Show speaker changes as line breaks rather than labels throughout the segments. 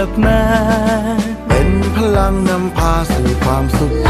ลั
บมา
เป็นพลังนำพาสู่ความสุข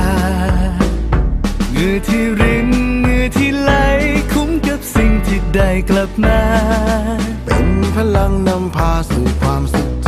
า
เงื่อที่รินเงื่อที่ไหลคุ้มกับสิ่งที่ได้กลับมา
เป็นพลังนำพาสู่ความสุข